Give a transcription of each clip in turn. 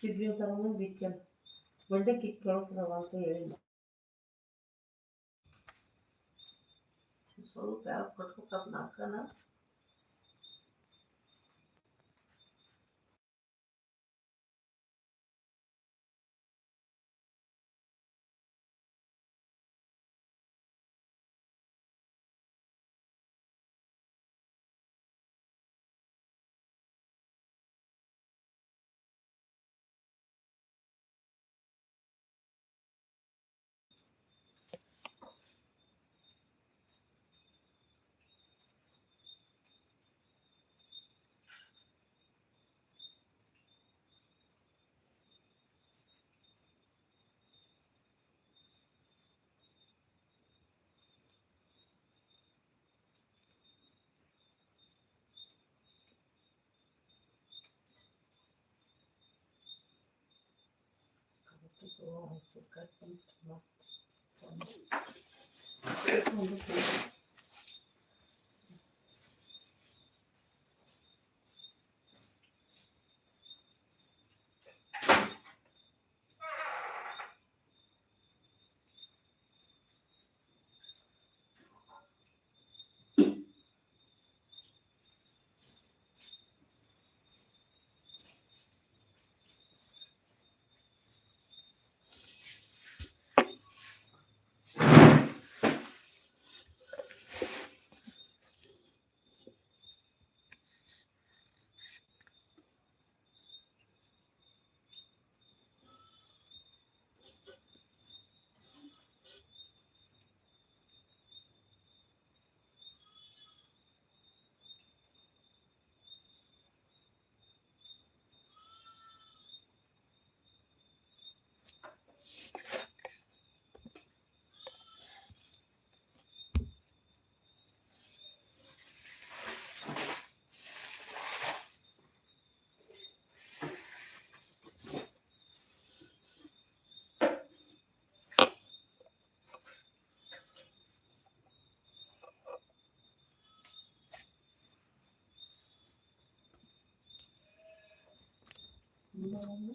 ಸಿದ್ಲಿ ತಗೊಂಡು ಬಿಚ್ಚ ಒಳ್ಳೆ ಕಿಕ್ ಕೇಳ್ತದವ ಅಂತ ಹೇಳಿಲ್ಲ ಸ್ವಲ್ಪ Thank you. ನಾಲ್ಕನ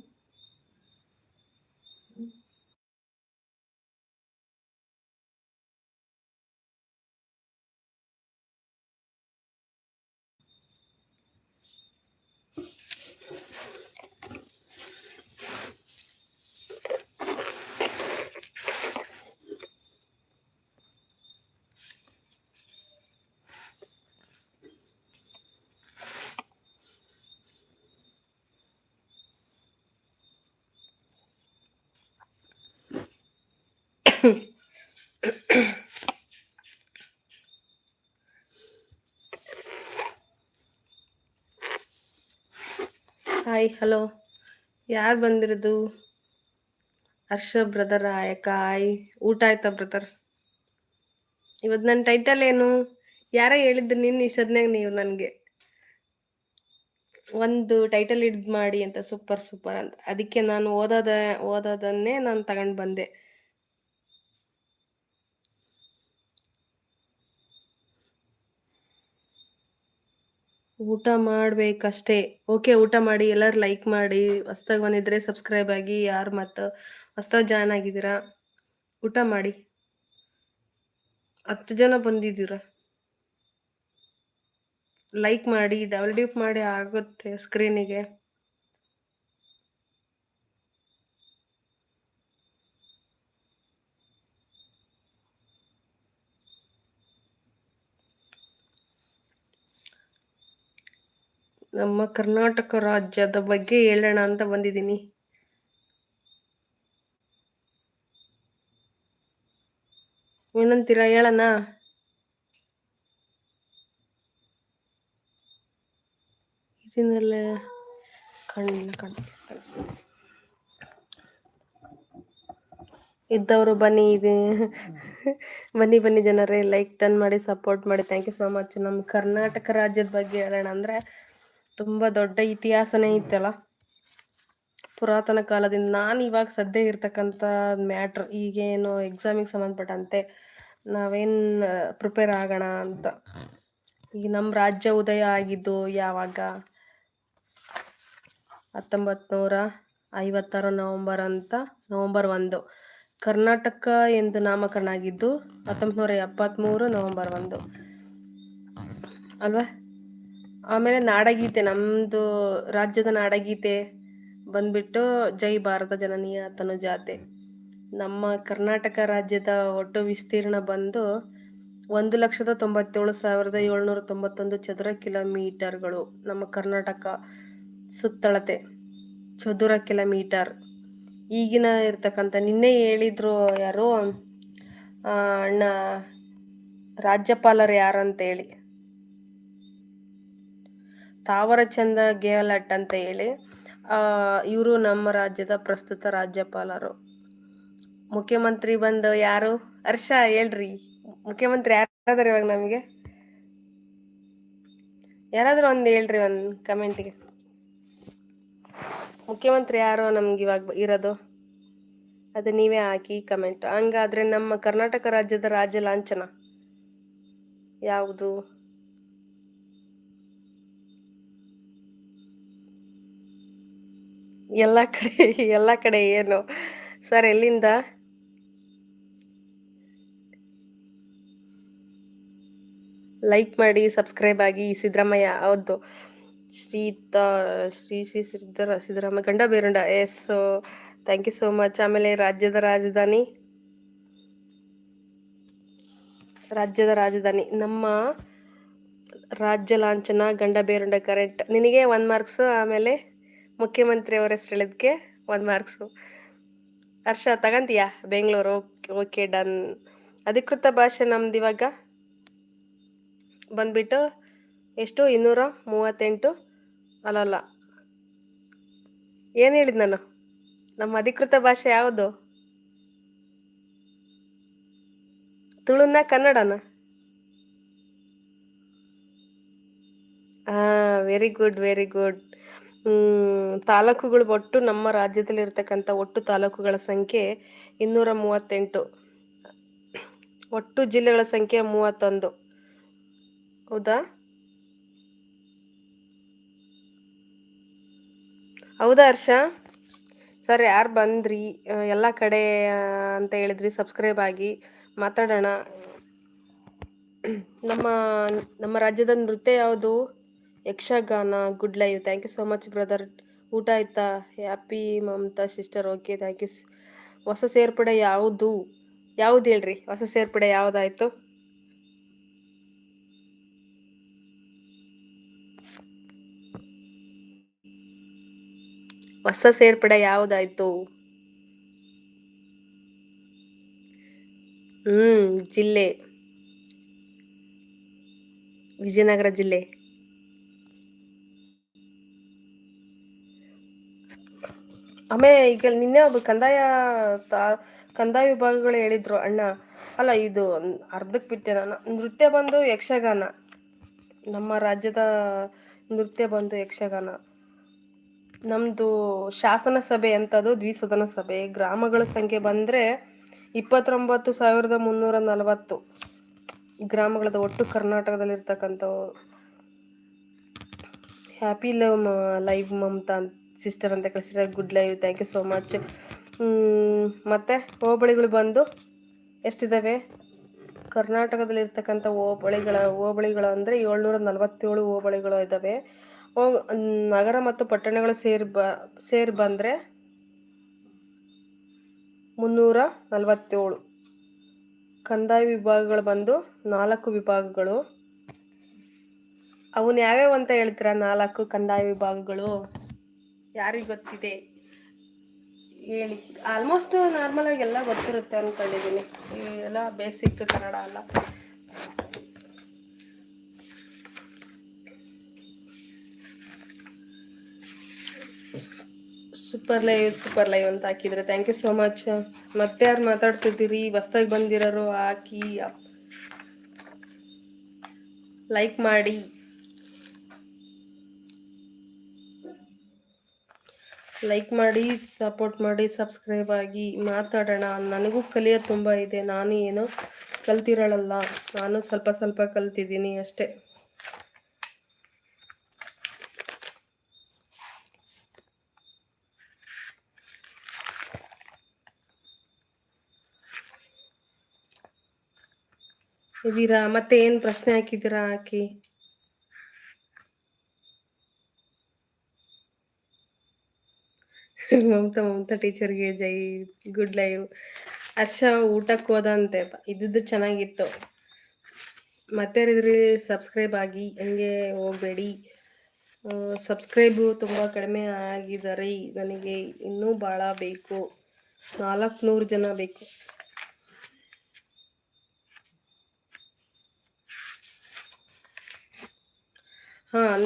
ಹಾಯ್ ಹಲೋ ಯಾರು ಬಂದಿರೋದು? ಹರ್ಷ ಬ್ರದರ್ ಆಯಕ ಆಯ್ ಊಟ ಆಯ್ತಾ ಬ್ರದರ್ ಇವತ್ತು ನನ್ನ ಟೈಟಲ್ ಏನು? ಯಾರ ಹೇಳಿದ್ರು ನಿನ್ನ ಇಷ್ಟದ್ನಾಗ ನೀವು ನನಗೆ. ಒಂದು ಟೈಟಲ್ ಹಿಡ್ದು ಮಾಡಿ ಅಂತ ಸೂಪರ್ ಸೂಪರ್ ಅಂತ. ಅದಕ್ಕೆ ನಾನು ಓದೋದ, ಓದೋದನ್ನೇ ನಾನು ತಗೊಂಡು ಬಂದೆ. ಊಟ ಮಾಡ್ಬೇಕಷ್ಟೇ. ಓಕೆ ಊಟ ಮಾಡಿ, ಎಲ್ಲರೂ ಲೈಕ್ ಮಾಡಿ, ಹೊಸ್ದಾಗಿ ಬಂದಿದ್ರೆ ಸಬ್ಸ್ಕ್ರೈಬ್ ಆಗಿ, ಯಾರು ಮತ್ತು ಹೊಸ್ದಾಗಿ ಜಾಯ್ನ್ ಆಗಿದ್ದೀರಾ? ಊಟ ಮಾಡಿ. ಹತ್ತು ಜನ ಬಂದಿದ್ದೀರ? ಲೈಕ್ ಮಾಡಿ ಡಬಲ್ ಡ್ಯೂಪ್ ಮಾಡಿ ಆಗುತ್ತೆ ಸ್ಕ್ರೀನಿಗೆ ನಮ್ಮ ಕರ್ನಾಟಕ ರಾಜ್ಯದ ಬಗ್ಗೆ ಹೇಳೋಣ ಅಂತ ಬಂದಿದ್ದೀನಿ. ಏನಂತೀರಾ ಹೇಳೋಣ ಇದನ್ನೆಲ್ಲ ಕಣ್ಣ. ಕಣ್ ಇದ್ದವರು ಬನ್ನಿ, ಇದೆ ಬನ್ನಿ ಬನ್ನಿ ಜನರೇ ಲೈಕ್ ಟನ್ ಮಾಡಿ ಸಪೋರ್ಟ್ ಮಾಡಿ. ಥ್ಯಾಂಕ್ ಯು ಸೋ ಮಚ್ ನಮ್ಮ ಕರ್ನಾಟಕ ರಾಜ್ಯದ ಬಗ್ಗೆ ಹೇಳೋಣ ಅಂದರೆ ತುಂಬ ದೊಡ್ಡ ಇತಿಹಾಸನೇ ಇತ್ತಲ್ಲ. ಪುರಾತನ ಕಾಲದಿಂದ ನಾನು ಇವಾಗ ಸದ್ಯ ಇರ್ತಕ್ಕಂಥ ಮ್ಯಾಟ್ರ್ ಈಗೇನು ಎಕ್ಸಾಮಿಗೆ ಸಂಬಂಧಪಟ್ಟಂತೆ ನಾವೇನು ಪ್ರಿಪೇರ್ ಆಗೋಣ ಅಂತ. ಈಗ ನಮ್ಮ ರಾಜ್ಯ ಉದಯ ಆಗಿದ್ದು ಯಾವಾಗ? ಹತ್ತೊಂಬತ್ತು ನೂರ ಐವತ್ತಾರು ನವಂಬರ್ ಅಂತ, ನವಂಬರ್ ಒಂದು. ಕರ್ನಾಟಕ ಎಂದು ನಾಮಕರಣ ಆಗಿದ್ದು ಹತ್ತೊಂಬತ್ತು ನೂರ ಎಪ್ಪತ್ತ್ಮೂರು ನವಂಬರ್ ಒಂದು. ಅಲ್ವಾ? ಆಮೇಲೆ ನಾಡಗೀತೆ ನಮ್ಮದು ರಾಜ್ಯದ ನಾಡಗೀತೆ ಬಂದ್ಬಿಟ್ಟು ಜೈ ಭಾರತ ಜನನೀಯ ತನುಜಾತೆ ನಮ್ಮ ಕರ್ನಾಟಕ ರಾಜ್ಯದ ಒಟ್ಟು ವಿಸ್ತೀರ್ಣ ಬಂದು ಒಂದು ಲಕ್ಷದ ತೊಂಬತ್ತೇಳು ಸಾವಿರದ ಏಳ್ನೂರ ತೊಂಬತ್ತೊಂದು ಚದುರ ಕಿಲೋಮೀಟರ್ಗಳು ನಮ್ಮ ಕರ್ನಾಟಕ ಸುತ್ತಳತೆ. ಚದುರ ಕಿಲೋಮೀಟರ್. ಈಗಿನ ಇರ್ತಕ್ಕಂಥ ನಿನ್ನೆ ಹೇಳಿದ್ರು ಯಾರೋ? ಅಣ್ಣ, ರಾಜ್ಯಪಾಲರು ಯಾರಂತೇಳಿ. ತಾವರಚಂದ ಗೆಹ್ಲಟ್ ಅಂತ ಹೇಳಿ ಇವರು ನಮ್ಮ ರಾಜ್ಯದ ಪ್ರಸ್ತುತ ರಾಜ್ಯಪಾಲರು. ಮುಖ್ಯಮಂತ್ರಿ ಬಂದು ಯಾರು? ಹರ್ಷ, ಹೇಳ್ರಿ. ಮುಖ್ಯಮಂತ್ರಿ ಯಾರಾದ್ರೂ ಇವಾಗ ನಮಗೆ? ಯಾರಾದ್ರೂ ಒಂದು ಹೇಳ್ರಿ ಒಂದು ಕಮೆಂಟಿಗೆ ಮುಖ್ಯಮಂತ್ರಿ ಯಾರು ನಮ್ಗೆ ಇವಾಗ ಇರೋದು? ಅದು ನೀವೇ ಹಾಕಿ ಕಮೆಂಟ್ ಹಂಗಾದ್ರೆ ನಮ್ಮ ಕರ್ನಾಟಕ ರಾಜ್ಯದ ರಾಜ್ಯ ಲಾಂಛನ ಯಾವುದು? ಎಲ್ಲ ಕಡೆ ಎಲ್ಲ ಕಡೆ ಏನು? ಸರ್, ಎಲ್ಲಿಂದ? ಲೈಕ್ ಮಾಡಿ ಸಬ್ಸ್ಕ್ರೈಬ್ ಆಗಿ, ಸಿದ್ದರಾಮಯ್ಯ, ಹೌದು. ಶ್ರೀ ತ ಶ್ರೀ ಶ್ರೀ ಸಿದ್ದರ Siddaramaiah Gandaberunda. Yes thank you so much ಆಮೇಲೆ ರಾಜ್ಯದ ರಾಜಧಾನಿ? ರಾಜ್ಯದ ರಾಜಧಾನಿ. ನಮ್ಮ ರಾಜ್ಯ ಲಾಂಛನ, ಗಂಡ ಬೇರುಂಡ ಕರೆಂಟ್ ನಿನಗೆ ಒನ್ ಮಾರ್ಕ್ಸು ಆಮೇಲೆ? ಮುಖ್ಯಮಂತ್ರಿ ಅವ್ರ ಹೆಸರು ಹೇಳಿದ್ಕೆ ಒಂದು ಮಾರ್ಕ್ಸು ಹರ್ಷ, ತಗಂತೀಯಾ? ಬೆಂಗಳೂರು ಓಕೆ ಡನ್ ಅಧಿಕೃತ ಭಾಷೆ ನಮ್ದು ಇವಾಗ. ಬಂದ್ಬಿಟ್ಟು ಎಷ್ಟು? ಇನ್ನೂರ ಮೂವತ್ತೆಂಟು? ಅಲ್ಲಲ್ಲ. ಏನು ಹೇಳಿದ್ ನಾನು? ನಮ್ಮ ಅಧಿಕೃತ ಭಾಷೆ ಯಾವುದು? ತುಳುನ ಕನ್ನಡನ? ಹಾಂ ವೆರಿ ಗುಡ್ ವೆರಿ ಗುಡ್ ತಾಲೂಕುಗಳು ಒಟ್ಟು ನಮ್ಮ ರಾಜ್ಯದಲ್ಲಿ ಇರತಕ್ಕಂತ ಒಟ್ಟು ತಾಲೂಕುಗಳ ಸಂಖ್ಯೆ ಇನ್ನೂರ ಮೂವತ್ತೆಂಟು ಒಟ್ಟು ಜಿಲ್ಲೆಗಳ ಸಂಖ್ಯೆ ಮೂವತ್ತೊಂದು. ಹೌದಾ? ಹೌದಾ ಹರ್ಷ? ಸರ್, ಯಾರು ಬಂದ್ರಿ? ಎಲ್ಲ ಕಡೆ ಅಂತ ಹೇಳಿದ್ರಿ, ಸಬ್ಸ್ಕ್ರೈಬ್ ಆಗಿ ಮಾತಾಡೋಣ. ನಮ್ಮ ನಮ್ಮ ರಾಜ್ಯದ ನೃತ್ಯ ಯಾವುದು? Yakshagana, good live. Thank you so much brother ಊಟ ಆಯ್ತಾ? Happy Mamata sister okay thank you ಹೊಸ ಸೇರ್ಪಡೆ ಯಾವುದು? ಯಾವುದು ಹೇಳ್ರಿ? ಹೊಸ ಸೇರ್ಪಡೆ ಯಾವುದಾಯ್ತು? ಹೊಸ ಸೇರ್ಪಡೆ ಯಾವುದಾಯ್ತು? ಹ್ಮ್, ಜಿಲ್ಲೆ. ವಿಜಯನಗರ ಜಿಲ್ಲೆ. ಆಮೇಲೆ ಈಗ ನಿನ್ನೆ ಒಬ್ಬ ಕಂದಾಯ ತಾ, ಕಂದಾಯ ವಿಭಾಗಗಳು ಹೇಳಿದ್ರು, ಅಣ್ಣ, ಅಲ್ಲ, ಇದು ಅರ್ಧಕ್ಕೆ ಬಿಟ್ಟೆ ನಾನು. ನೃತ್ಯ ಬಂದು ಯಕ್ಷಗಾನ. ನಮ್ಮ ರಾಜ್ಯದ ನೃತ್ಯ ಬಂದು ಯಕ್ಷಗಾನ. ನಮ್ಮದು ಶಾಸನ ಸಭೆ ಅಂತದು ದ್ವಿಸದನ ಸಭೆ. ಗ್ರಾಮಗಳ ಸಂಖ್ಯೆ ಬಂದರೆ ಇಪ್ಪತ್ತೊಂಬತ್ತು ಸಾವಿರದ ಮುನ್ನೂರ ನಲವತ್ತು. ಗ್ರಾಮಗಳದ ಒಟ್ಟು ಕರ್ನಾಟಕದಲ್ಲಿರ್ತಕ್ಕಂಥವು. Happy love live Mamata sister ಅಂತ ಕಳಿಸಿದ್ರೆ good live thank you so much ಮತ್ತು ಹೋಬಳಿಗಳು ಬಂದು ಎಷ್ಟಿದ್ದಾವೆ ಕರ್ನಾಟಕದಲ್ಲಿರ್ತಕ್ಕಂಥ ಹೋಬಳಿಗಳ, ಹೋಬಳಿಗಳು ಅಂದರೆ ಏಳ್ನೂರ ನಲವತ್ತೇಳು ಹೋಬಳಿಗಳು ಇದ್ದಾವೆ ನಗರ ಮತ್ತು ಪಟ್ಟಣಗಳು ಸೇರಿ ಬ, ಸೇರಿ ಬಂದರೆ ಮುನ್ನೂರ ನಲವತ್ತೇಳು ಕಂದಾಯ ವಿಭಾಗಗಳು ಬಂದು ನಾಲ್ಕು ವಿಭಾಗಗಳು. ಅವನ್ನ ಯಾವ್ಯಾವ ಅಂತ ಹೇಳ್ತೀರಾ ನಾಲ್ಕು ಕಂದಾಯ ವಿಭಾಗಗಳು? ಯಾರಿಗೆ ಗೊತ್ತಿದೆ? ಹೇಳಿ. ಆಲ್ಮೋಸ್ಟ್ ನಾರ್ಮಲ್ ಆಗಿ ಎಲ್ಲ ಗೊತ್ತಿರುತ್ತೆ ಅನ್ಕೊಂಡಿದ್ದೀನಿ ಎಲ್ಲ ಬೇಸಿಕ್ ಕನ್ನಡ ಅಲ್ಲ ಸೂಪರ್ ಲೈವ್ ಸೂಪರ್ ಲೈವ್ ಅಂತ ಹಾಕಿದ್ರೆ. ಥ್ಯಾಂಕ್ ಯು ಸೋ ಮಚ್ ಮತ್ತೆ ಯಾರು ಮಾತಾಡ್ತಿದ್ದೀರಿ? ಹೊಸ್ದಾಗಿ ಬಂದಿರೋರು ಹಾಕಿ. ಲೈಕ್ ಮಾಡಿ. ಲೈಕ್ ಮಾಡಿ ಸಪೋರ್ಟ್ ಮಾಡಿ ಸಬ್ಸ್ಕ್ರೈಬ್ ಆಗಿ ಮಾತಾಡೋಣ. ನನಗೂ ಕಲಿಯೋದು ತುಂಬ ಇದೆ. ನಾನು ಏನು ಕಲ್ತಿರಳಲ್ಲ. ನಾನು ಸ್ವಲ್ಪ ಸ್ವಲ್ಪ ಕಲ್ತಿದ್ದೀನಿ ಅಷ್ಟೇ. ಇದ್ದೀರಾ ಮತ್ತೆ ಏನು ಪ್ರಶ್ನೆ ಹಾಕಿದ್ದೀರಾ ಹಾಕಿ ಮಮತಾ ಮಮತಾ ಟೀಚರ್ಗೆ ಜೈ, ಗುಡ್ ಲೈವ್. ಹರ್ಷ, ಊಟಕ್ಕೆ ಹೋದಂತೆ. ಇದ್ದಿದ್ದು ಚೆನ್ನಾಗಿತ್ತು. ಮತ್ತೆ ಇದ್ರಿ ಸಬ್ಸ್ಕ್ರೈಬ್ ಆಗಿ ಹಂಗೆ ಹೋಗಬೇಡಿ. ಸಬ್ಸ್ಕ್ರೈಬು ತುಂಬ ಕಡಿಮೆ ಆಗಿದ್ದಾರೆ. ನನಗೆ ಇನ್ನೂ ಭಾಳ ಬೇಕು. ನಾಲ್ಕುನೂರು ಜನ ಬೇಕು.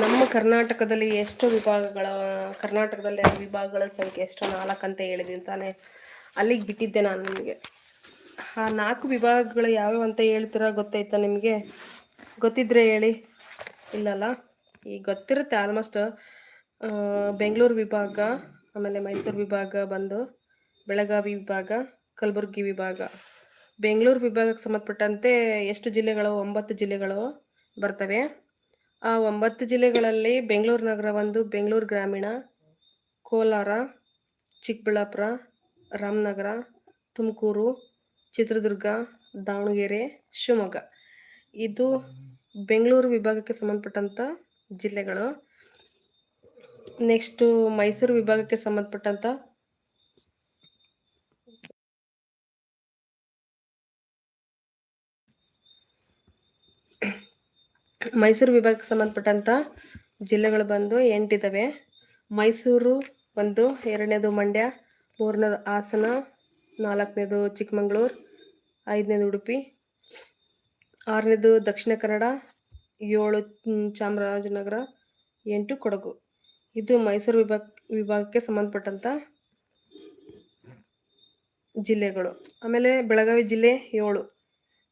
ನಮ್ಮ ಕರ್ನಾಟಕದಲ್ಲಿ ಎಷ್ಟು ವಿಭಾಗಗಳ, ಕರ್ನಾಟಕದಲ್ಲಿ ವಿಭಾಗಗಳ ಸಂಖ್ಯೆ ಎಷ್ಟು ನಾಲ್ಕು ಅಂತ ಹೇಳಿದ್ದೀನಿ ತಾನೇ. ಅಲ್ಲಿಗೆ ಬಿಟ್ಟಿದ್ದೆ ನಾನು ನಿಮಗೆ. ಆ ನಾಲ್ಕು ವಿಭಾಗಗಳು ಯಾವ್ಯಾವ ಅಂತ ಹೇಳ್ತೀರಾ ಗೊತ್ತಾಯ್ತಾ ನಿಮಗೆ? ಗೊತ್ತಿದ್ರೆ ಹೇಳಿ. ಇಲ್ಲಲ್ಲ, ಈಗ ಗೊತ್ತಿರುತ್ತೆ ಆಲ್ಮೋಸ್ಟ್ ಬೆಂಗಳೂರು ವಿಭಾಗ, ಆಮೇಲೆ ಮೈಸೂರು ವಿಭಾಗ ಬಂದು, ಬೆಳಗಾವಿ ವಿಭಾಗ, ಕಲಬುರಗಿ ವಿಭಾಗ. ಬೆಂಗಳೂರು ವಿಭಾಗಕ್ಕೆ ಸಂಬಂಧಪಟ್ಟಂತೆ ಎಷ್ಟು ಜಿಲ್ಲೆಗಳು? ಒಂಬತ್ತು ಜಿಲ್ಲೆಗಳು ಬರ್ತವೆ. ಆ ಒಂಬತ್ತು ಜಿಲ್ಲೆಗಳಲ್ಲಿ ಬೆಂಗಳೂರು ನಗರ ಒಂದು, ಬೆಂಗಳೂರು ಗ್ರಾಮೀಣ, ಕೋಲಾರ, ಚಿಕ್ಕಬಳ್ಳಾಪುರ, ರಾಮನಗರ, ತುಮಕೂರು, ಚಿತ್ರದುರ್ಗ, ದಾವಣಗೆರೆ, ಶಿವಮೊಗ್ಗ. ಇದು ಬೆಂಗಳೂರು ವಿಭಾಗಕ್ಕೆ ಸಂಬಂಧಪಟ್ಟಂಥ ಜಿಲ್ಲೆಗಳು. ನೆಕ್ಸ್ಟು ಮೈಸೂರು ವಿಭಾಗಕ್ಕೆ ಸಂಬಂಧಪಟ್ಟಂಥ ಮೈಸೂರು ವಿಭಾಗಕ್ಕೆ ಸಂಬಂಧಪಟ್ಟಂಥ ಜಿಲ್ಲೆಗಳು ಬಂದು ಎಂಟಿದ್ದಾವೆ ಮೈಸೂರು ಒಂದು, ಎರಡನೇದು ಮಂಡ್ಯ, ಮೂರನೇದು ಹಾಸನ, ನಾಲ್ಕನೇದು ಚಿಕ್ಕಮಗಳೂರು, ಐದನೇದು ಉಡುಪಿ, ಆರನೇದು ದಕ್ಷಿಣ ಕನ್ನಡ, ಏಳು ಚಾಮರಾಜನಗರ, ಎಂಟು ಕೊಡಗು. ಇದು ಮೈಸೂರು ವಿಭಾಗ, ವಿಭಾಗಕ್ಕೆ ಸಂಬಂಧಪಟ್ಟಂಥ ಜಿಲ್ಲೆಗಳು. ಆಮೇಲೆ ಬೆಳಗಾವಿ ಜಿಲ್ಲೆ ಏಳು.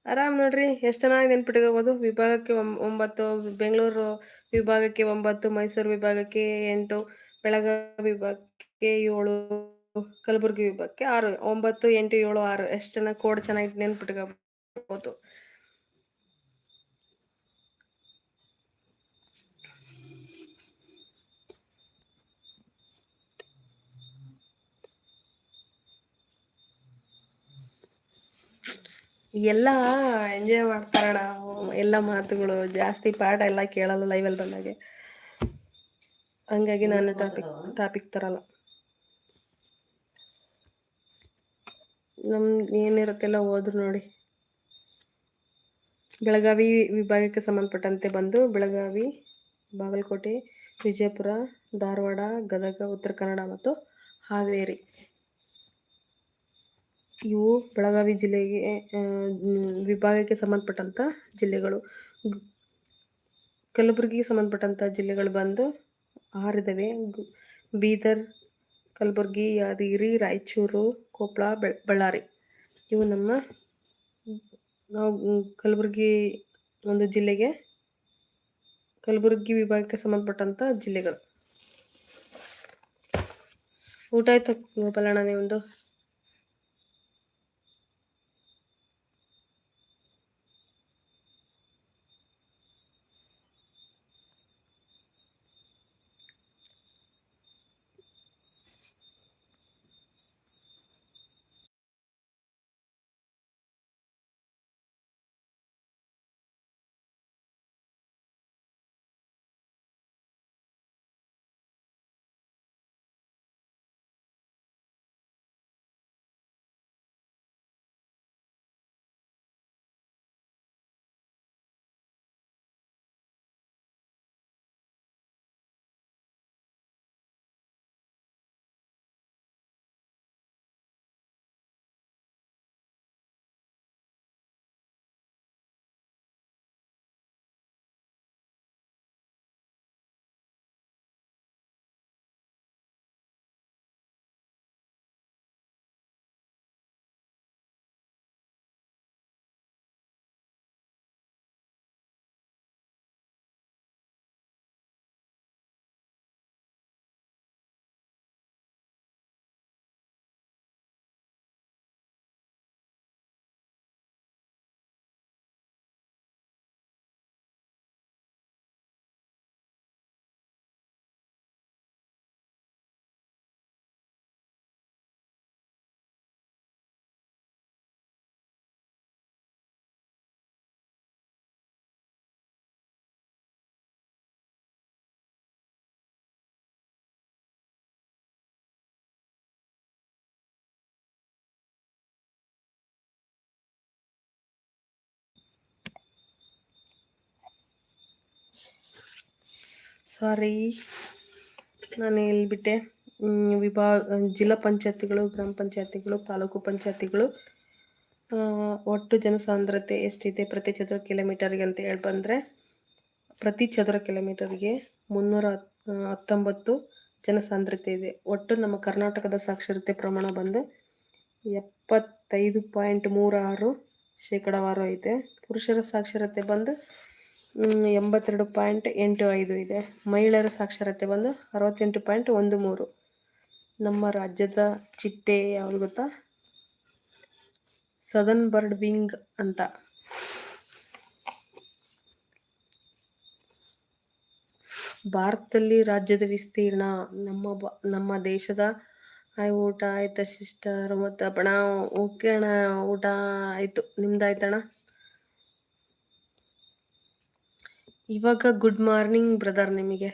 ಆರಾಮ್ ನೋಡ್ರಿ, ಎಷ್ಟು ಚೆನ್ನಾಗಿ ನೆನ್ಪಿಟ್ಕೋಬೋದು ವಿಭಾಗಕ್ಕೆ ಒಂಬ ಒಂಬತ್ತು, ಬೆಂಗಳೂರು ವಿಭಾಗಕ್ಕೆ ಒಂಬತ್ತು, ಮೈಸೂರು ವಿಭಾಗಕ್ಕೆ ಎಂಟು, ಬೆಳಗಾವಿ ವಿಭಾಗಕ್ಕೆ ಏಳು, ಕಲಬುರಗಿ ವಿಭಾಗಕ್ಕೆ ಆರು, ಒಂಬತ್ತು, ಎಂಟು, ಏಳು, ಆರು, ಎಷ್ಟು ಚೆನ್ನಾಗಿ ಕೋಡ್ ಚೆನ್ನಾಗಿ ನೆನ್ಪಿಟ್ಕೋಬೋದು ಎಲ್ಲ ಎಂಜಾಯ್ ಮಾಡ್ತಾರಣ ಎಲ್ಲ ಮಾತುಗಳು, ಜಾಸ್ತಿ ಪಾಠ ಎಲ್ಲ ಕೇಳಲ್ಲ ಲೈವಲ್ಲಿ ಬಂದಾಗೆ. ಹಂಗಾಗಿ ನಾನು ಟಾಪಿಕ್ ಟಾಪಿಕ್ ತರಲ್ಲ. ನಮ್ ಏನಿರುತ್ತೆಲ್ಲ ಹೋದ್ರು ನೋಡಿ. ಬೆಳಗಾವಿ ವಿಭಾಗಕ್ಕೆ ಸಂಬಂಧಪಟ್ಟಂತೆ ಬಂದು ಬೆಳಗಾವಿ, ಬಾಗಲಕೋಟೆ, ವಿಜಯಪುರ, ಧಾರವಾಡ, ಗದಗ, ಉತ್ತರ ಕನ್ನಡ ಮತ್ತು ಹಾವೇರಿ. ಇವು ಬೆಳಗಾವಿ ಜಿಲ್ಲೆಗೆ ವಿಭಾಗಕ್ಕೆ ಸಂಬಂಧಪಟ್ಟಂಥ ಜಿಲ್ಲೆಗಳು. ಕಲಬುರಗಿಗೆ ಸಂಬಂಧಪಟ್ಟಂಥ ಜಿಲ್ಲೆಗಳು ಬಂದು ಆರಿದ್ದಾವೆ ಬೀದರ್, ಕಲಬುರಗಿ, ಯಾದಗಿರಿ, ರಾಯಚೂರು ಕೊಪ್ಪಳ ಬಳ್ಳಾರಿ. ಇವು ನಮ್ಮ, ನಾವು ಕಲಬುರಗಿ ಒಂದು ಜಿಲ್ಲೆಗೆ, ಕಲಬುರಗಿ ವಿಭಾಗಕ್ಕೆ ಸಂಬಂಧಪಟ್ಟಂಥ ಜಿಲ್ಲೆಗಳು. ಊಟ ಆಯ್ತು ಗೋಪಾಲಣ್ಣ ನಿಮ್ಮದು ಸಾರಿ ನಾನು ಹೇಳ್ಬಿಟ್ಟೆ. ವಿಭಾಗ, ಜಿಲ್ಲಾ ಪಂಚಾಯತಿಗಳು, ಗ್ರಾಮ ಪಂಚಾಯತಿಗಳು, ತಾಲೂಕು ಪಂಚಾಯತಿಗಳು ಒಟ್ಟು ಜನಸಾಂದ್ರತೆ ಎಷ್ಟಿದೆ ಪ್ರತಿ ಚದರ ಕಿಲೋಮೀಟರ್ಗೆ ಅಂತ ಹೇಳಿ ಬಂದರೆ, ಪ್ರತಿ ಚದರ ಕಿಲೋಮೀಟರ್ಗೆ ಮುನ್ನೂರ ಹತ್ತೊಂಬತ್ತು ಜನಸಾಂದ್ರತೆ ಇದೆ. ಒಟ್ಟು ನಮ್ಮ ಕರ್ನಾಟಕದ ಸಾಕ್ಷರತೆ ಪ್ರಮಾಣ ಬಂದು ಎಪ್ಪತ್ತೈದು ಪಾಯಿಂಟ್ ಮೂರಾರು ಶೇಕಡಾವಾರು ಐತೆ. ಪುರುಷರ ಸಾಕ್ಷರತೆ ಬಂದು ಎಂಬತ್ತೆರಡು ಪಾಯಿಂಟ್ ಎಂಟು ಐದು ಇದೆ. ಮಹಿಳೆಯರ ಸಾಕ್ಷರತೆ ಬಂದು ಅರವತ್ತೆಂಟು ಪಾಯಿಂಟ್ ಒಂದು ಮೂರು. ನಮ್ಮ ರಾಜ್ಯದ ಚಿಟ್ಟೆ ಯಾವುದು ಗೊತ್ತಾ? ಸದನ್ ಬರ್ಡ್ ವಿಂಗ್ ಅಂತ. ಭಾರತದಲ್ಲಿ ರಾಜ್ಯದ ವಿಸ್ತೀರ್ಣ, ನಮ್ಮ ನಮ್ಮ ದೇಶದ ಆಯ್, ಊಟ ಆಯ್ತಾ ಸಿಸ್ಟರ್? ಮತ್ತು ಅಪ್ಪಣ, ಓಕೆ ಅಣ್ಣ, ಊಟ ಆಯಿತು. ನಿಮ್ದಾಯ್ತಣ್ಣ? ಇವಾಗ ಗುಡ್ ಮಾರ್ನಿಂಗ್ ಬ್ರದರ್ ನಿಮಗೆ.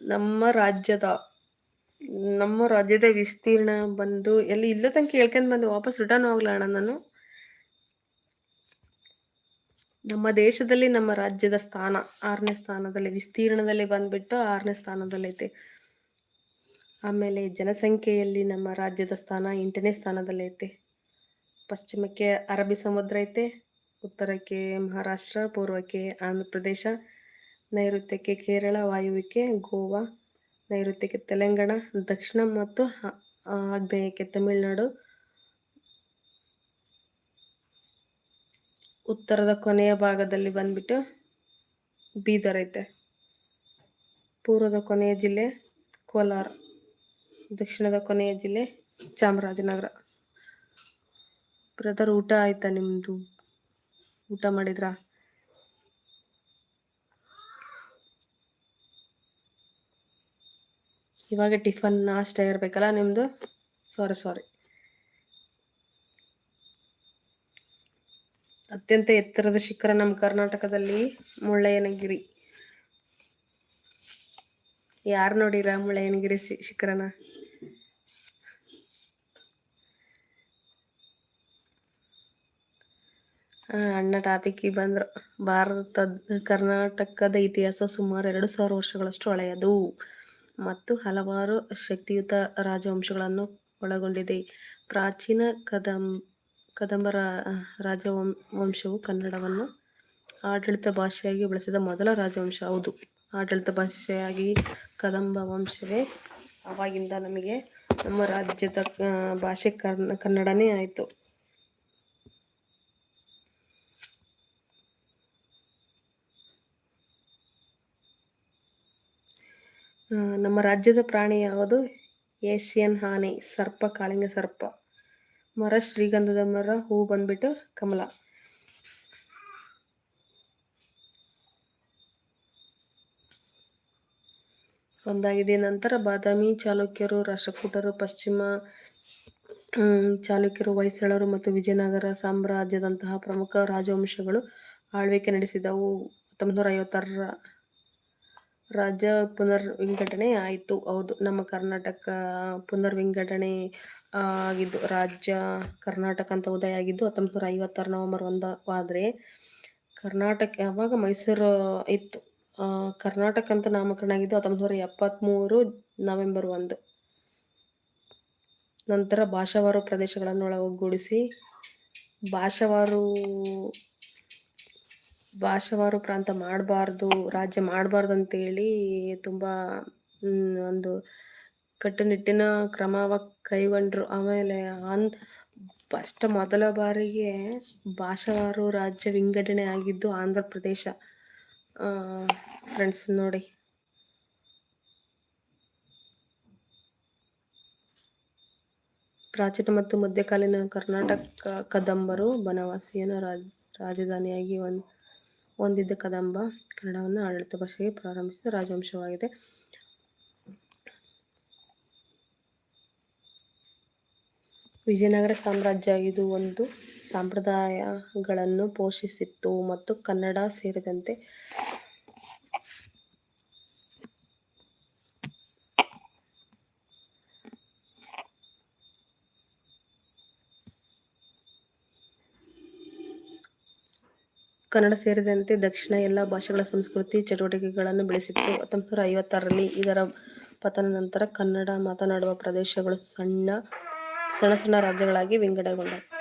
ನಮ್ಮ ರಾಜ್ಯದ ನಮ್ಮ ರಾಜ್ಯದ ವಿಸ್ತೀರ್ಣ ಬಂದು ಎಲ್ಲಿ ಇಲ್ಲ ತನಕ ಕೇಳ್ಕೊಂಡ್ ಬಂದು ವಾಪಸ್ ರಿಟರ್ನ್ ಹೋಗ್ಲಾ ಅಣ್ಣ ನಾನು? ನಮ್ಮ ದೇಶದಲ್ಲಿ, ನಮ್ಮ ರಾಜ್ಯದ ಸ್ಥಾನ, ಆರನೇ ಸ್ಥಾನದಲ್ಲಿ, ವಿಸ್ತೀರ್ಣದಲ್ಲಿ ಬಂದ್ಬಿಟ್ಟು ಆರನೇ ಸ್ಥಾನದಲ್ಲೈತೆ ಆಮೇಲೆ ಜನಸಂಖ್ಯೆಯಲ್ಲಿ ನಮ್ಮ ರಾಜ್ಯದ ಸ್ಥಾನ ಎಂಟನೇ ಸ್ಥಾನದಲ್ಲೈತೆ. ಪಶ್ಚಿಮಕ್ಕೆ ಅರಬ್ಬಿ ಸಮುದ್ರ ಐತೆ, ಉತ್ತರಕ್ಕೆ ಮಹಾರಾಷ್ಟ್ರ, ಪೂರ್ವಕ್ಕೆ ಆಂಧ್ರ ಪ್ರದೇಶ ನೈಋತ್ಯಕ್ಕೆ ಕೇರಳ ವಾಯುವಿಕೆ ಗೋವಾ, ನೈಋತ್ಯಕ್ಕೆ ತೆಲಂಗಾಣ, ದಕ್ಷಿಣ ಮತ್ತು ಆಗ್ನೇಯಕ್ಕೆ ತಮಿಳುನಾಡು, ಉತ್ತರದ ಕೊನೆಯ ಭಾಗದಲ್ಲಿ ಬಂದ್ಬಿಟ್ಟು ಬೀದರ್ ಐತೆ. ಪೂರ್ವದ ಕೊನೆಯ ಜಿಲ್ಲೆ ಕೋಲಾರ. ದಕ್ಷಿಣದ ಕೊನೆಯ ಜಿಲ್ಲೆ ಚಾಮರಾಜನಗರ. ಬ್ರದರ್ ಊಟ ಆಯ್ತಾ ನಿಮ್ಮದು ಊಟ ಮಾಡಿದ್ರಾ? ಇವಾಗ ಟಿಫನ್ ನಾಷ್ಟ ಇರಬೇಕಲ್ಲ ನಿಮ್ಮದು ಸಾರಿ ಸಾರಿ ಅತ್ಯಂತ ಎತ್ತರದ ಶಿಖರ ನಮ್ಮ ಕರ್ನಾಟಕದಲ್ಲಿ ಮುಳ್ಳಯ್ಯನಗಿರಿ. ಯಾರು ನೋಡಿರ ಮುಳ್ಳಯ್ಯನಗಿರಿ ಶಿಖರನ? ಅಣ್ಣ ಟಾಪಿಕ್ಗೆ ಬಂದ್ರ ಭಾರತದ, ಕರ್ನಾಟಕದ ಇತಿಹಾಸ ಸುಮಾರು ಎರಡು ಸಾವಿರ ವರ್ಷಗಳಷ್ಟು ಹಳೆಯದು ಮತ್ತು ಹಲವಾರು ಶಕ್ತಿಯುತ ರಾಜವಂಶಗಳನ್ನು ಒಳಗೊಂಡಿದೆ. ಪ್ರಾಚೀನ ಕದಂ ಕದಂಬ ರಾಜವಂಶವು ರಾಜವಂ, ವಂಶವು ಕನ್ನಡವನ್ನು ಆಡಳಿತ ಭಾಷೆಯಾಗಿ ಬಳಸಿದ ಮೊದಲ ರಾಜವಂಶ ಹೌದು. ಆಡಳಿತ ಭಾಷೆಯಾಗಿ ಕದಂಬ ವಂಶವೇ ಅವಾಗಿಂದ ನಮಗೆ ನಮ್ಮ ರಾಜ್ಯದ ಭಾಷೆ ಕನ್ನಡನೇ ಆಯಿತು. ನಮ್ಮ ರಾಜ್ಯದ ಪ್ರಾಣಿ ಯಾವುದು? ಏಷ್ಯನ್ ಆನೆ, ಸರ್ಪ, ಕಾಳಿಂಗ ಸರ್ಪ. ಮರ, ಶ್ರೀಗಂಧದ ಮರ, ಹೂ ಬಂದ್ಬಿಟ್ಟು ಕಮಲ. ಒಂದಾಗಿದೆ. ನಂತರ ಬಾದಾಮಿ, ಚಾಲುಕ್ಯರು, ರಾಷ್ಟ್ರಕೂಟರು, ಪಶ್ಚಿಮ ಚಾಲುಕ್ಯರು, ಹೊಯ್ಸಳರು ಮತ್ತು ವಿಜಯನಗರ ಸಾಮ್ರಾಜ್ಯದಂತಹ ಪ್ರಮುಖ ರಾಜವಂಶಗಳು ಆಳ್ವಿಕೆ ನಡೆಸಿದವು. ಹತ್ತೊಂಬತ್ತು ನೂರ ಐವತ್ತಾರರ ರಾಜ್ಯ ಪುನರ್ ವಿಂಗಡಣೆ ಆಯಿತು. ಹೌದು, ನಮ್ಮ ಕರ್ನಾಟಕ ಪುನರ್ ವಿಂಗಡಣೆ ಆಗಿದ್ದು ರಾಜ್ಯ ಕರ್ನಾಟಕ ಅಂತ ಉದಯ ಆಗಿದ್ದು ಹತ್ತೊಂಬತ್ತು ನೂರ ಐವತ್ತಾರು ನವೆಂಬರ್ ಆದರೆ ಕರ್ನಾಟಕ, ಯಾವಾಗ ಮೈಸೂರು ಇತ್ತು? ಕರ್ನಾಟಕ ಅಂತ ನಾಮಕರಣ ಆಗಿದ್ದು ಹತ್ತೊಂಬತ್ತು ನೂರ ಎಪ್ಪತ್ತ್ಮೂರು ನವೆಂಬರ್ ಒಂದು. ನಂತರ ಭಾಷಾವಾರು ಪ್ರದೇಶಗಳನ್ನು ಒಳಗೂಡಿಸಿ ಭಾಷಾವಾರು ಭಾಷಾವಾರು ಪ್ರಾಂತ ಮಾಡಬಾರ್ದು, ರಾಜ್ಯ ಮಾಡಬಾರ್ದು ಅಂತೇಳಿ ತುಂಬ ಒಂದು ಕಟ್ಟುನಿಟ್ಟಿನ ಕ್ರಮವ ಕೈಗೊಂಡ್ರು. ಆಮೇಲೆ ಆನ್ ಫಸ್ಟ್ ಮೊದಲ ಬಾರಿಗೆ ಭಾಷಾವಾರು ರಾಜ್ಯ ವಿಂಗಡಣೆ ಆಗಿದ್ದು ಆಂಧ್ರ ಪ್ರದೇಶ. ಫ್ರೆಂಡ್ಸ್ ನೋಡಿ. ಪ್ರಾಚೀನ ಮತ್ತು ಮಧ್ಯಕಾಲೀನ ಕರ್ನಾಟಕ ಕದಂಬರು, ಬನವಾಸಿಯನ್ನು ರಾಜ್ ರಾಜಧಾನಿಯಾಗಿ ಹೊಂದ್ ಹೊಂದಿದ್ದ ಕದಂಬ ಕನ್ನಡವನ್ನು ಆಡಳಿತ ಭಾಷೆಗೆ ಪ್ರಾರಂಭಿಸಿದ ರಾಜವಂಶವಾಗಿದೆ. ವಿಜಯನಗರ ಸಾಮ್ರಾಜ್ಯ ಇದು ಒಂದು ಸಂಪ್ರದಾಯಗಳನ್ನು ಪೋಷಿಸಿತ್ತು ಮತ್ತು ಕನ್ನಡ ಸೇರಿದಂತೆ ಕನ್ನಡ ಸೇರಿದಂತೆ ದಕ್ಷಿಣ ಎಲ್ಲ ಭಾಷೆಗಳ ಸಂಸ್ಕೃತಿ ಚಟುವಟಿಕೆಗಳನ್ನು ಬೆಳೆಸಿತ್ತು. ಹತ್ತೊಂಬತ್ತು ನೂರ ಐವತ್ತಾರರಲ್ಲಿ ಇದರ ಪತನ ನಂತರ ಕನ್ನಡ ಮಾತನಾಡುವ ಪ್ರದೇಶಗಳು ಸಣ್ಣ ಸಣ್ಣ ಸಣ್ಣ ರಾಜ್ಯಗಳಾಗಿ ವಿಂಗಡಗೊಂಡವು.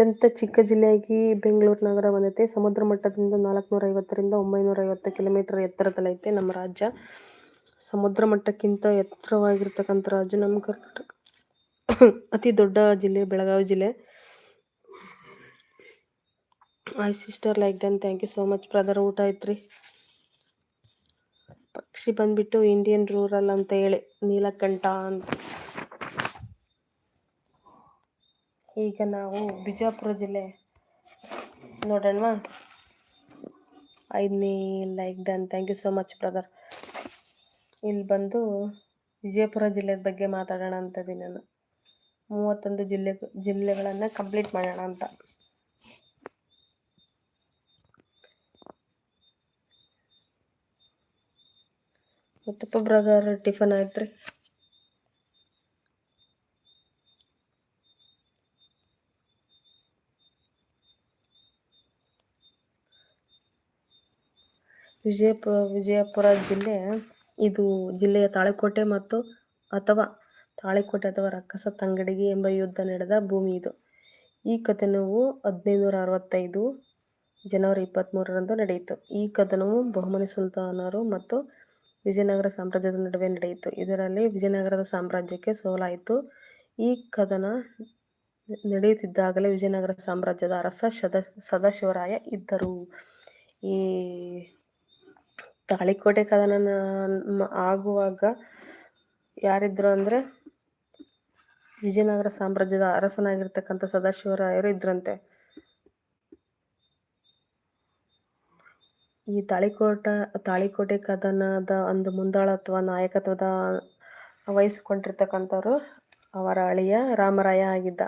ಅತ್ಯಂತ ಚಿಕ್ಕ ಜಿಲ್ಲೆಯಾಗಿ ಬೆಂಗಳೂರು ನಗರ ಬಂದೈತೆ ಸಮುದ್ರ ಮಟ್ಟದಿಂದ ನಾಲ್ಕುನೂರ ಐವತ್ತರಿಂದ ಒಂಬೈನೂರ ಐವತ್ತು ಕಿಲೋಮೀಟರ್ ಎತ್ತರದಲ್ಲೈತೆ ನಮ್ಮ ರಾಜ್ಯ. ಸಮುದ್ರ ಮಟ್ಟಕ್ಕಿಂತ ಎತ್ತರವಾಗಿರ್ತಕ್ಕಂಥ ರಾಜ್ಯ ನಮ್ಮ ಕರ್ನಾಟಕ. ಅತಿ ದೊಡ್ಡ ಜಿಲ್ಲೆ, ಬೆಳಗಾವಿ ಜಿಲ್ಲೆ. Hi sister like done thank you so much brother ಊಟ ಐತ್ರಿ ಪಕ್ಷಿ ಬಂದ್ಬಿಟ್ಟು ಇಂಡಿಯನ್ ರೂರಲ್ ಅಂತ ಹೇಳಿ, ನೀಲಕಂಠ ಅಂತ. ಈಗ ನಾವು ಬಿಜಾಪುರ ಜಿಲ್ಲೆ ನೋಡೋಣವಾ ಐದನೇ like done thank you so much brother ಇಲ್ಲಿ ಬಂದು ವಿಜಯಪುರ ಜಿಲ್ಲೆ ಬಗ್ಗೆ ಮಾತಾಡೋಣ ಅಂತದ್ದೀನಿ ನಾನು. ಮೂವತ್ತೊಂದು ಜಿಲ್ಲೆ, ಜಿಲ್ಲೆಗಳನ್ನು ಕಂಪ್ಲೀಟ್ ಮಾಡೋಣ ಅಂತ. ಮತ್ತಪ್ಪ ಬ್ರದರ್ ಟಿಫನ್ ಆಯ್ತು ರೀ ವಿಜಯಪುರ ವಿಜಯಪುರ ಜಿಲ್ಲೆ, ಇದು ಜಿಲ್ಲೆಯ ತಾಳಿಕೋಟೆ ಮತ್ತು ಅಥವಾ ತಾಳಿಕೋಟೆ ಅಥವಾ ರಕ್ಕಸ ತಂಗಡಿಗೆ ಎಂಬ ಯುದ್ಧ ನಡೆದ ಭೂಮಿ ಇದು. ಈ ಕದನವು ಹದಿನೈದುನೂರ ಅರವತ್ತೈದು ಜನವರಿ ಇಪ್ಪತ್ತ್ಮೂರರಂದು ನಡೆಯಿತು. ಈ ಕದನವು ಬಹುಮನಿ ಸುಲ್ತಾನರು ಮತ್ತು ವಿಜಯನಗರ ಸಾಮ್ರಾಜ್ಯದ ನಡುವೆ ನಡೆಯಿತು. ಇದರಲ್ಲಿ ವಿಜಯನಗರದ ಸಾಮ್ರಾಜ್ಯಕ್ಕೆ ಸೋಲಾಯಿತು. ಈ ಕದನ ನಡೆಯುತ್ತಿದ್ದಾಗಲೇ ವಿಜಯನಗರ ಸಾಮ್ರಾಜ್ಯದ ಅರಸ ಸದ ಸದಾಶಿವರಾಯ ಇದ್ದರು. ಈ ತಾಳಿಕೋಟೆ ಕದನ ಆಗುವಾಗ ಯಾರಿದ್ರು ಅಂದರೆ ವಿಜಯನಗರ ಸಾಮ್ರಾಜ್ಯದ ಅರಸನಾಗಿರ್ತಕ್ಕಂಥ ಸದಾಶಿವರಾಯರು ಇದ್ರಂತೆ. ಈ ತಾಳಿಕೋಟ, ತಾಳಿಕೋಟೆ ಕದನದ ಒಂದು ಮುಂದಾಳತ್ವ ನಾಯಕತ್ವದ ವಹಿಸಿಕೊಂಡಿರ್ತಕ್ಕಂಥವ್ರು ಅವರ ಅಳಿಯ ರಾಮರಾಯ ಆಗಿದ್ದ.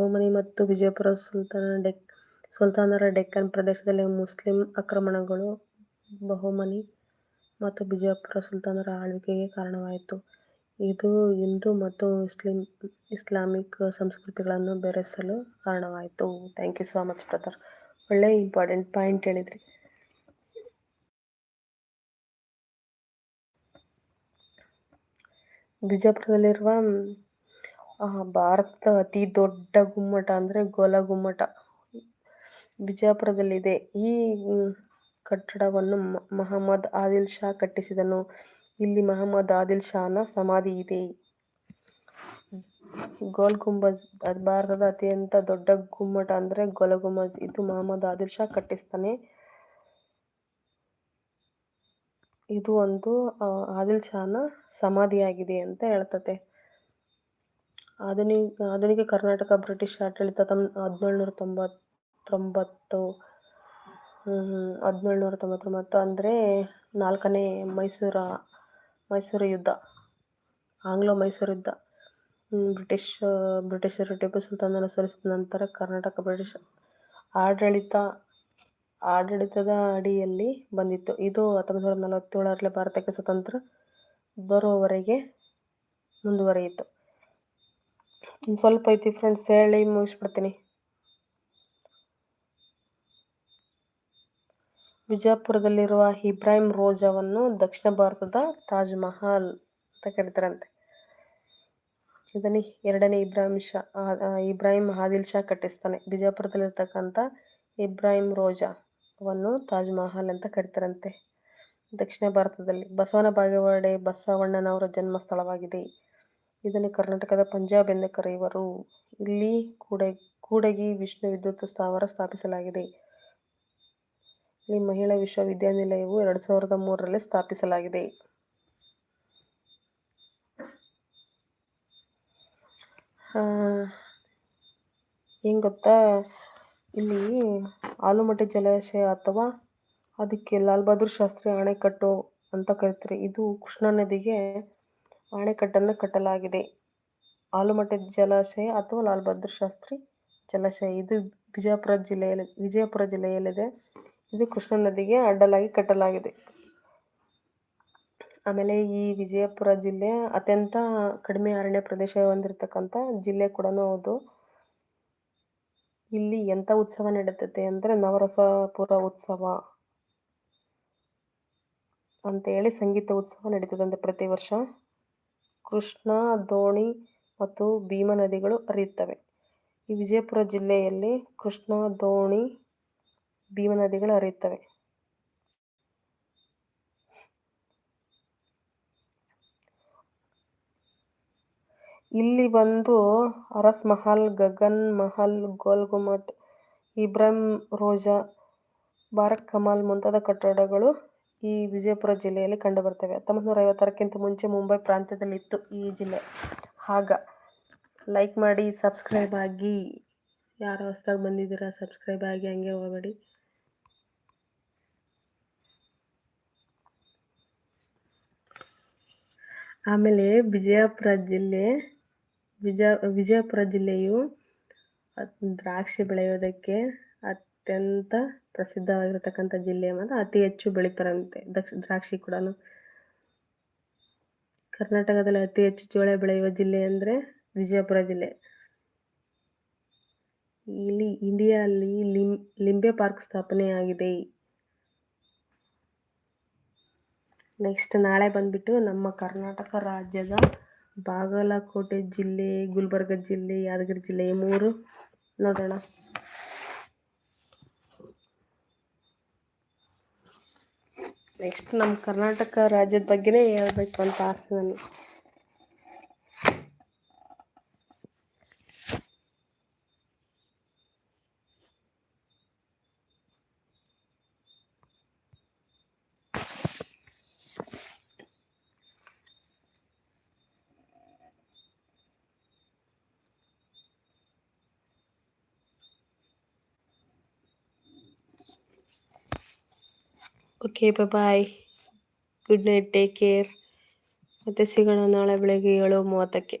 ಓಮನಿ ಮತ್ತು ವಿಜಯಪುರ ಸುಲ್ತಾನ ಡೆಕ್, ಸುಲ್ತಾನರ ಡೆಕ್ಕನ್ ಪ್ರದೇಶದಲ್ಲಿ ಮುಸ್ಲಿಂ ಆಕ್ರಮಣಗಳು, ಬಹುಮನಿ ಮತ್ತು ಬಿಜಾಪುರ ಸುಲ್ತಾನರ ಆಳ್ವಿಕೆಗೆ ಕಾರಣವಾಯಿತು. ಇದು ಹಿಂದೂ ಮತ್ತು ಮುಸ್ಲಿಂ ಇಸ್ಲಾಮಿಕ್ ಸಂಸ್ಕೃತಿಗಳನ್ನು ಬೆರೆಸಲು ಕಾರಣವಾಯಿತು. Thank you so much brother ಒಳ್ಳೆ ಇಂಪಾರ್ಟೆಂಟ್ ಪಾಯಿಂಟ್ ಹೇಳಿದ್ರಿ. ಬಿಜಾಪುರದಲ್ಲಿರುವ ಭಾರತದ ಅತಿ ದೊಡ್ಡ ಗುಮ್ಮಟ ಅಂದರೆ ಗೋಲ ಗುಮ್ಮಟ. ಬಿಜಾಪುರದಲ್ಲಿದೆ. ಈ ಕಟ್ಟಡವನ್ನು ಮಹಮ್ಮದ್ ಆದಿಲ್ ಶಾ ಕಟ್ಟಿಸಿದನು. ಇಲ್ಲಿ ಮಹಮ್ಮದ್ ಆದಿಲ್ ಶಾನ ಸಮಾಧಿ ಇದೆ. ಗೋಲ್ ಗುಂಬಜ್ ಭಾರತದ ಅತ್ಯಂತ ದೊಡ್ಡ ಗುಮ್ಮಟ ಅಂದರೆ ಗೋಲ ಗುಂಬಜ್. ಇದು ಮಹಮ್ಮದ್ ಆದಿಲ್ ಶಾ ಕಟ್ಟಿಸ್ತಾನೆ. ಇದು ಒಂದು ಆದಿಲ್ ಶಾನ ಸಮಾಧಿಯಾಗಿದೆ ಅಂತ ಹೇಳ್ತತೆ. ಆಧುನಿಕ ಆಧುನಿಕ ಕರ್ನಾಟಕ, ಬ್ರಿಟಿಷ್ ಆಡಳಿತ ತಮ್ಮ ಹದಿನೇಳ್ನೂರ ತೊಂಬತ್ತೊಂಬತ್ತು ಹದಿನೇಳ್ನೂರ ತೊಂಬತ್ತೊಂಬತ್ತು ಅಂದರೆ ನಾಲ್ಕನೇ ಮೈಸೂರ, ಮೈಸೂರು ಯುದ್ಧ ಆಂಗ್ಲೋ ಮೈಸೂರು ಯುದ್ಧ ಬ್ರಿಟಿಷ್ ಬ್ರಿಟಿಷರು ಟಿಪ್ಪು ಸುಲ್ತಾನ್ ಸೋಲಿಸಿದ ನಂತರ ಕರ್ನಾಟಕ, ಬ್ರಿಟಿಷ್ ಆಡಳಿತ, ಆಡಳಿತದ ಅಡಿಯಲ್ಲಿ ಬಂದಿತ್ತು. ಇದು ಹತ್ತೊಂಬತ್ತು ನೂರ ನಲವತ್ತೇಳರಲ್ಲಿ ಭಾರತಕ್ಕೆ ಸ್ವತಂತ್ರ ಬರುವವರೆಗೆ ಮುಂದುವರಿಯಿತು. ಸ್ವಲ್ಪ ಐತಿ ಫ್ರೆಂಡ್ಸ್ ಹೇಳಿ ಮುಗಿಸ್ಬಿಡ್ತೀನಿ. ಬಿಜಾಪುರದಲ್ಲಿರುವ ಇಬ್ರಾಹಿಂ ರೋಜಾವನ್ನು ದಕ್ಷಿಣ ಭಾರತದ ತಾಜ್ ಮಹಲ್ ಅಂತ ಕರೀತಾರಂತೆ. ಇದನ್ನು ಎರಡನೇ ಇಬ್ರಾಹಿಂ ಶಾ ಇಬ್ರಾಹಿಂ ಆದಿಲ್ ಶಾ ಕಟ್ಟಿಸ್ತಾನೆ. ಬಿಜಾಪುರದಲ್ಲಿರ್ತಕ್ಕಂಥ ಇಬ್ರಾಹಿಂ ರೋಜಾವನ್ನು ತಾಜ್ ಮಹಲ್ ಅಂತ ಕರೀತಾರಂತೆ. ದಕ್ಷಿಣ ಭಾರತದಲ್ಲಿ ಬಸವನ ಬಾಗೇವಾಡಿ ಬಸವಣ್ಣನವರ ಜನ್ಮಸ್ಥಳವಾಗಿದೆ. ಇದನ್ನು ಕರ್ನಾಟಕದ ಪಂಜಾಬ್ ಎಂದು ಕರೆಯುವರು. ಇಲ್ಲಿ ಕೂಡ, ಕೂಡಗಿ ವಿಷ್ಣು ವಿದ್ಯುತ್ ಸ್ಥಾವರ ಸ್ಥಾಪಿಸಲಾಗಿದೆ. ಇಲ್ಲಿ ಮಹಿಳಾ ವಿಶ್ವವಿದ್ಯಾನಿಲಯವು ಎರಡು ಸಾವಿರದ ಮೂರರಲ್ಲಿ ಸ್ಥಾಪಿಸಲಾಗಿದೆ. ಏನು ಗೊತ್ತಾ? ಇಲ್ಲಿ ಆಲೂಮಟ್ಟಿ ಜಲಾಶಯ ಅಥವಾ ಅದಕ್ಕೆ ಲಾಲ್ ಬಹದ್ದೂರ್ ಶಾಸ್ತ್ರಿ ಅಣೆಕಟ್ಟು ಅಂತ ಕರಿತಾರೆ. ಇದು ಕೃಷ್ಣಾ ನದಿಗೆ ಅಣೆಕಟ್ಟನ್ನು ಕಟ್ಟಲಾಗಿದೆ. ಆಲಮಟ್ಟಿ ಜಲಾಶಯ ಅಥವಾ ಲಾಲ್ ಬಹದ್ದೂರ್ ಶಾಸ್ತ್ರಿ ಜಲಾಶಯ. ಇದು ಬಿಜಾಪುರ ಜಿಲ್ಲೆಯಲ್ಲಿ, ವಿಜಯಪುರ ಜಿಲ್ಲೆಯಲ್ಲಿದೆ. ಇದು ಕೃಷ್ಣ ನದಿಗೆ ಅಡ್ಡಲಾಗಿ ಕಟ್ಟಲಾಗಿದೆ. ಆಮೇಲೆ ಈ ವಿಜಯಪುರ ಜಿಲ್ಲೆ ಅತ್ಯಂತ ಕಡಿಮೆ ಅರಣ್ಯ ಪ್ರದೇಶ ಹೊಂದಿರತಕ್ಕಂಥ ಜಿಲ್ಲೆ ಕೂಡ ಹೌದು. ಇಲ್ಲಿ ಎಂಥ ಉತ್ಸವ ನಡೀತೈತೆ ಅಂದರೆ ನವರಸಪುರ ಉತ್ಸವ ಅಂತೇಳಿ ಸಂಗೀತ ಉತ್ಸವ ನಡೀತದಂತೆ ಪ್ರತಿ ವರ್ಷ. ಕೃಷ್ಣ ದೋಣಿ ಮತ್ತು ಭೀಮಾ ನದಿಗಳು ಹರಿಯುತ್ತವೆ. ಈ ವಿಜಯಪುರ ಜಿಲ್ಲೆಯಲ್ಲಿ ಕೃಷ್ಣ ದೋಣಿ ಭೀಮಾ ನದಿಗಳು ಹರಿಯುತ್ತವೆ. ಇಲ್ಲಿ ಬಂದು ಅರಸ್ ಮಹಲ್, ಗಗನ್ ಮಹಲ್ ಗೋಲ್ ಗುಮ್ಮಟ್ ಇಬ್ರಾಹಿಂ ರೋಜಾ, ಬಾರಕ್ ಕಮಾಲ್ ಮುಂತಾದ ಕಟ್ಟಡಗಳು ಈ ವಿಜಯಪುರ ಜಿಲ್ಲೆಯಲ್ಲಿ ಕಂಡುಬರ್ತವೆ. ಹತ್ತೊಂಬತ್ತು ನೂರ ಐವತ್ತಾರಕ್ಕಿಂತ ಮುಂಚೆ ಮುಂಬೈ ಪ್ರಾಂತ್ಯದಲ್ಲಿತ್ತು ಈ ಜಿಲ್ಲೆ. ಆಗ ಲೈಕ್ ಮಾಡಿ ಸಬ್ಸ್ಕ್ರೈಬ್ ಆಗಿ. ಯಾರು ಹೊಸ್ದಾಗಿ ಬಂದಿದ್ದೀರಾ ಸಬ್ಸ್ಕ್ರೈಬ್ ಆಗಿ, ಹಂಗೆ ಹೋಗಬೇಡಿ. ಆಮೇಲೆ ವಿಜಯಪುರ ಜಿಲ್ಲೆ, ವಿಜಯ, ವಿಜಯಪುರ ಜಿಲ್ಲೆಯು ದ್ರಾಕ್ಷಿ ಬೆಳೆಯೋದಕ್ಕೆ ಅತ್ಯಂತ ಪ್ರಸಿದ್ಧವಾಗಿರ್ತಕ್ಕಂಥ ಜಿಲ್ಲೆ ಮತ್ತು ಅತಿ ಹೆಚ್ಚು ಬೆಳೀತಾರಂತೆ. ದಕ್ಷ, ದ್ರಾಕ್ಷಿ ಕೂಡ ಕರ್ನಾಟಕದಲ್ಲಿ ಅತಿ ಹೆಚ್ಚು ಜೋಳ ಬೆಳೆಯುವ ಜಿಲ್ಲೆ ಅಂದರೆ ವಿಜಯಪುರ ಜಿಲ್ಲೆ. ಇಲ್ಲಿ ಇಂಡಿಯಾದಲ್ಲಿ ಲಿಂ, ಲಿಂಬೆ ಪಾರ್ಕ್ ಸ್ಥಾಪನೆ ಆಗಿದೆ. ನೆಕ್ಸ್ಟ್ ನಾಳೆ ಬಂದ್ಬಿಟ್ಟು ನಮ್ಮ ಕರ್ನಾಟಕ ರಾಜ್ಯದ ಬಾಗಲಕೋಟೆ ಜಿಲ್ಲೆ, ಗುಲ್ಬರ್ಗ ಜಿಲ್ಲೆ, ಯಾದಗಿರಿ ಜಿಲ್ಲೆ ಮೂರು ನೋಡೋಣ. ನೆಕ್ಸ್ಟ್ ನಮ್ಮ ಕರ್ನಾಟಕ ರಾಜ್ಯದ ಬಗ್ಗೆನೇ ಹೇಳ್ಬೇಕು ಅಂತ ಆಸೆ ನನಗೆ. Okay bye good night take care ಮತ್ತೆ ಸಿಗೋಣ ನಾಳೆ ಬೆಳಗ್ಗೆ ಏಳು ಮೂವತ್ತಕ್ಕೆ.